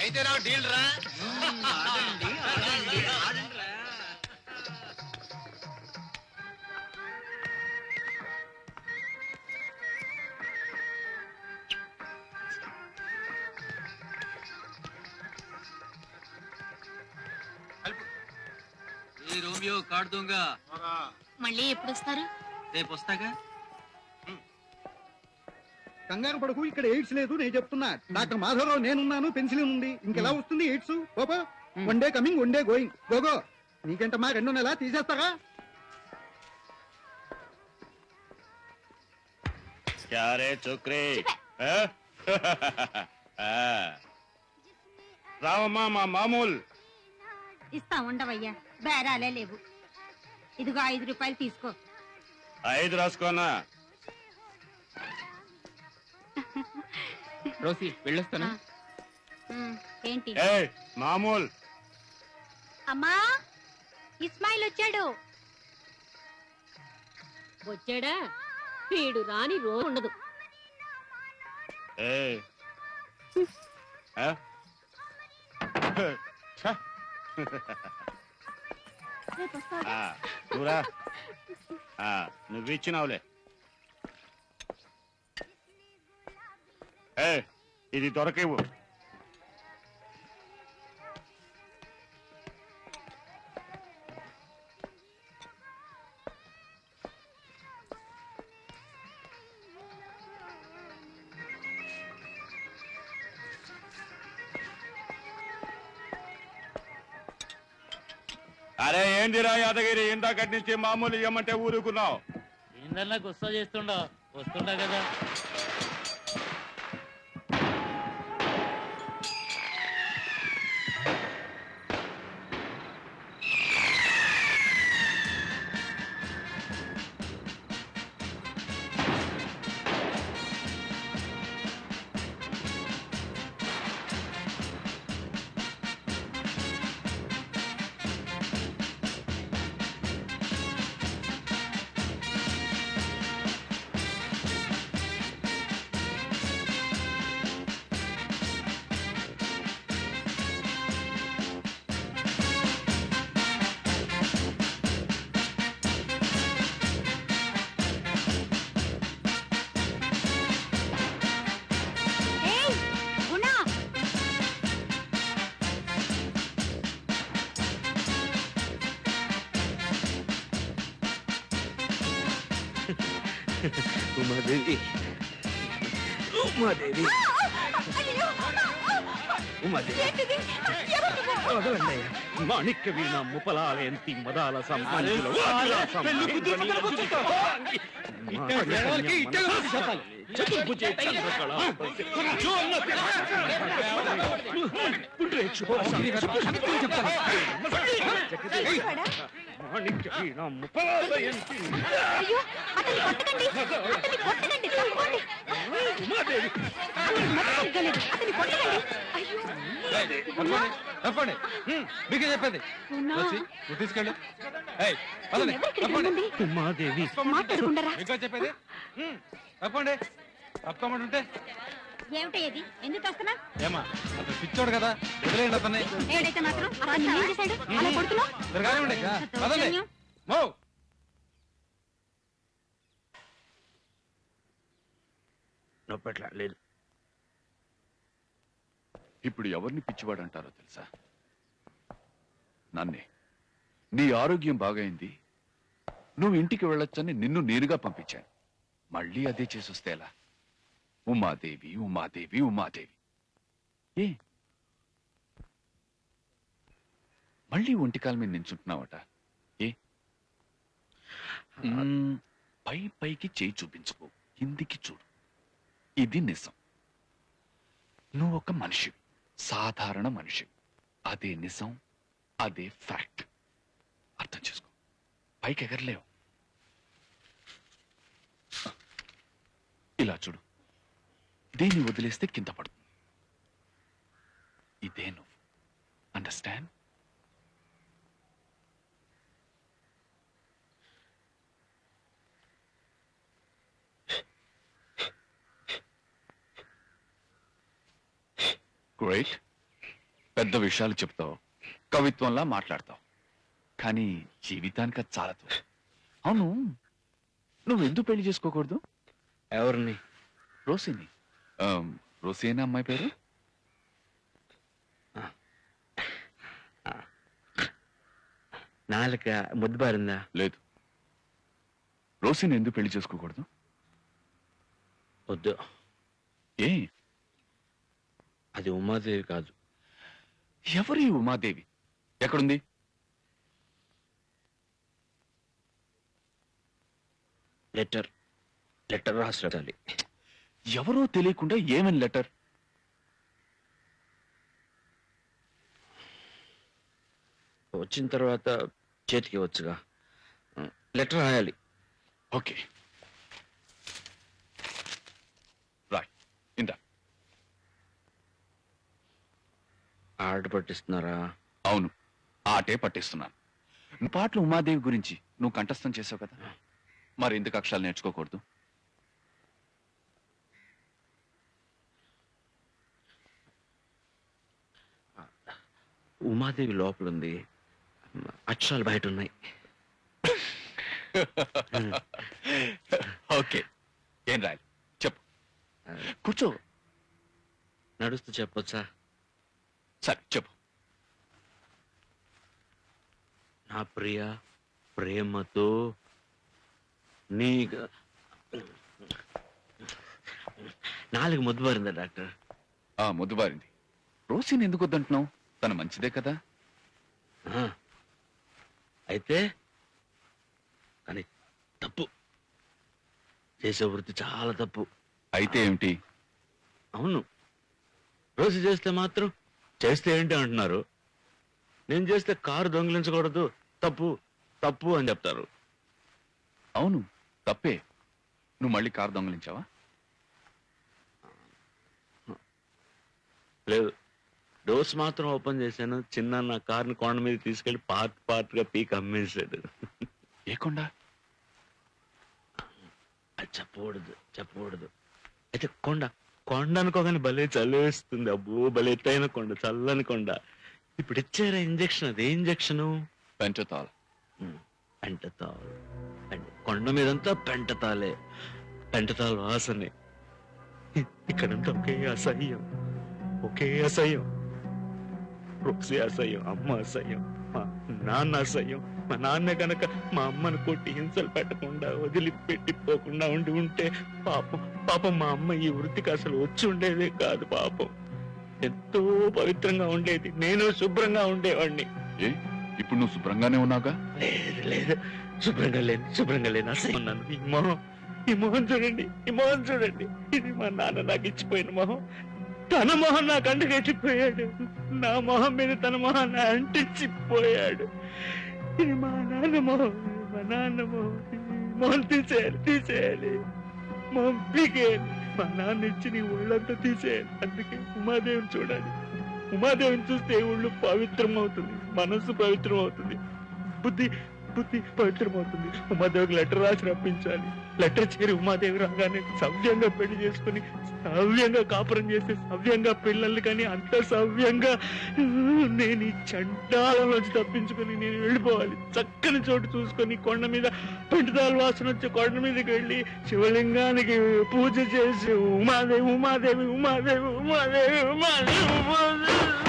అయితే రా డీల్ రా. ఏ రోమియో కాడు దొంగ. మళ్ళీ ఎప్పుడు వస్తారు రేపు వస్తాగా కంగారు పడకు ఇక్కడ ఎయిడ్స్ లేదు నేను చెప్తున్నా. డాక్టర్ మాధవరావు నేనున్నాను పెన్సిలిన్ ఉంది. ఇంకెలా వస్తుంది ఎయిడ్స్? బాబా one day coming one day going. గోగో నీకంట మా రెండు నెల తీసేస్తారా? క్యారే చుక్రీ. మా మామూలు. ఇస్తా ఉండవయ్యా. బేరాలే లేవు. ఇదిగో ఐదు రూపాయలు తీసుకో. ఐదు రాసుకోనా రోసి వెళ్ళొస్తాను? ఉమ్, ఏంటి? ఏ మామూలు. అమ్మా ఇస్మాయిల్ వచ్చాడు. వచ్చాడా? వీడు రాని రోజు ఉండదు. ఏ ఆ? ఛ! ఆ, నువ్వురా. ఆ, నువ్వు ఇచ్చినావులే ఏ ఇది దొరకేవు అరే ఏందిరా యాదగిరి? ఇందాకటి నుంచి మామూలు ఇవ్వమంటే ఊరుకున్నావు. ఏందన్నా గుస్సా చేస్తుండవు. వస్తుండ కదా. ఉమాదేవి. ఉమాదేవి. ఉమాదేవి. వదలండి మాణిక్య వీణ ముపలాలయంతి మదాల సంబంధులు చతుర్భుజే చంద్రకళ మాణిక్య అయ్యో అతన్ని కొట్టకండి. అతన్ని కొట్టకండి. ఉమాదేవి తప్పండి మీకే చెప్పేది. నువ్వు తీసుకెళ్ళు. పదండి, తప్పండి. ఉమాదేవి చెప్పేది? తప్పండి తప్పమంటుంటే. ఏమిటయ్యేది ఎందుకు వస్తున్నా ఏమా అతను పిచ్చోడు కదా? వదిలేయండి అతన్ని. ఏడైతే మాత్రం? అలా కొడుతున్నావు? పదండి. మో. నొప్పట్లా? లేదు. ఇప్పుడు ఎవరిని పిచ్చివాడు అంటారో తెలుసా? నన్నే. నీ ఆరోగ్యం బాగైంది. నువ్వు ఇంటికి వెళ్ళొచ్చని నిన్ను నేరుగా పంపించాను. మళ్ళీ అదే చేసొస్తే ఎలా? ఉమాదేవి ఉమాదేవి ఉమాదేవి. ఏ? మళ్ళీ ఒంటికాల మీద నించుంటున్నావట. ఏ? పై పైకి చేయి చూపించుకో కిందికి చూడు. ఇది నిజం. నువ్వు ఒక మనిషి సాధారణ మనిషి. అదే నిజం అదే ఫ్యాక్ట్. అర్థం చేసుకో. పైకి ఎగరలేవు. ఇలా చూడు. దీన్ని వదిలేస్తే కింద పడుతుంది ఇదే నువ్వు అండర్స్టాండ్ గ్రేట్ పెద్ద విషయాలు చెప్తావు. కవిత్వంలా మాట్లాడతావు. కానీ జీవితానికి అది చాలదు అవును నువ్వు ఎందుకు పెళ్ళి చేసుకోకూడదు? ఎవరిని? రోసిని. ఆమ్, రోసేనా అమ్మాయి పేరు? నాలుక ముద్దుబారిందా? లేదు. రోసిని ఎందుకు పెళ్ళి చేసుకోకూడదు? వద్దు. ఏ? అది ఉమాదేవి కాదు. ఎవరి ఉమాదేవి? ఎక్కడుంది? లెటర్. లెటర్ రాసి ఎవరో తెలియకుండా ఏమని లెటర్? వచ్చిన తర్వాత చేతికి వచ్చుగా. లెటర్ రాయాలి. ఓకే రాయ్ ఇందా ఆర్డర్ పట్టిస్తున్నారా? అవును ఆటే పట్టిస్తున్నాను. నువ్వు పాటలు ఉమాదేవి గురించి నువ్వు కంఠస్థం చేసావు కదా? మరి ఎందుకు అక్షరాలు నేర్చుకోకూడదు? ఉమాదేవి లోపల ఉంది అక్షరాలు బయట ఉన్నాయి ఓకే ఏం రాయాలి? చెప్పు. కూర్చో. నడుస్తూ చెప్పొచ్చా? సరే చెప్పు. నా ప్రియ ప్రేమతో నీ నాలుగు ముద్దుబారిందా డాక్టర్? ఆ ముద్దుబారింది. రోసిని ఎందుకు వద్దంటున్నావు? తను మంచిదే కదా. అయితే కానీ తప్పు. చేసే వృత్తి చాలా తప్పు. అయితే ఏమిటి? అవును. రోజు చేస్తే మాత్రం చేస్తే ఏంటి అంటున్నారు? నేను చేస్తే కారు దొంగిలించకూడదు తప్పు తప్పు అని చెప్తారు. అవును తప్పే. నువ్వు మళ్ళీ కారు దొంగలించావా? లేదు. డోర్స్ మాత్రం ఓపెన్ చేశాను చిన్న నా కార్ని కొండ మీద తీసుకెళ్ళి పార్ట్ పార్ట్గా పీక్ అమ్మేశాడు. ఏకుండా అది చెప్పకూడదు చెప్పకూడదు. అయితే కొండ. కొండ అనుకోగానే భలే చల్లేస్తుంది అబ్బో భలే ఎత్తైన కొండ చల్లని కొండ. ఇప్పుడు ఇచ్చారా ఇంజక్షన్ అదే ఇంజక్షను పెంటతాల్ పెంట- కొండ మీదంతా పెంటతాలే. పెంటతాల్ వాసనే. ఇక్కడంతా ఒకే అసహ్యం. ఒకే అసహ్యం అమ్మ అసహ్యం. నాన్న అసహ్యం మా నాన్న గనక మా అమ్మను కొట్టి హింసలు పెట్టకుండా వదిలిపెట్టిపోకుండా ఉండి ఉంటే పాపం పాపం మా అమ్మ ఈ వృత్తికి అసలు వచ్చి ఉండేదే కాదు పాపం. ఎంతో పవిత్రంగా ఉండేది. నేను శుభ్రంగా ఉండేవాడిని ఏ? ఇప్పుడు నువ్వు శుభ్రంగానే ఉన్నావుగా? లేదు లేదు. శుభ్రంగా లేను శుభ్రంగా లేను. అసలు ఉన్నాను? ఈ మొహం ఈ మొహం చూడండి ఈ మొహం చూడండి. ఇది మా నాన్న నాకు ఇచ్చిపోయిన మొహం. తన మొహం నాకు అంటగట్టిపోయాడు నా మొహం మీద తన మొహాన్ని అంటించిపోయాడు. ఇది మా నాన్న మొహం మా నాన్న మొహం మొహం తీసేయాలి తీసేయాలి. మొహం పీకేయాలి మా నాన్న ఇచ్చి నీ ఒళ్ళంతా తీసేయాలి. అందుకే ఉమాదేవిని చూడాలి. ఉమాదేవిని చూస్తే ఒళ్ళు పవిత్రం అవుతుంది మనస్సు పవిత్రం అవుతుంది బుద్ధి బుద్ధి పవిత్రమవుతుంది. ఉమాదేవికి లెటర్ రాసి రప్పించాలి. లెటర్ చేరి ఉమాదేవి రాగానే సవ్యంగా పెళ్ళి చేసుకుని సవ్యంగా కాపురం చేసి సవ్యంగా పిల్లల్ని కానీ అంత సవ్యంగా నేను ఈ చండాలంలోంచి తప్పించుకొని నేను వెళ్ళిపోవాలి. చక్కని చోటు చూసుకొని కొండ మీద పెంటుదాల వాసన వచ్చి కొండ మీదకి వెళ్ళి శివలింగానికి పూజ చేసి ఉమాదేవి ఉమాదేవి ఉమాదేవి ఉమాదేవి ఉమాదేవి ఉమాదేవి.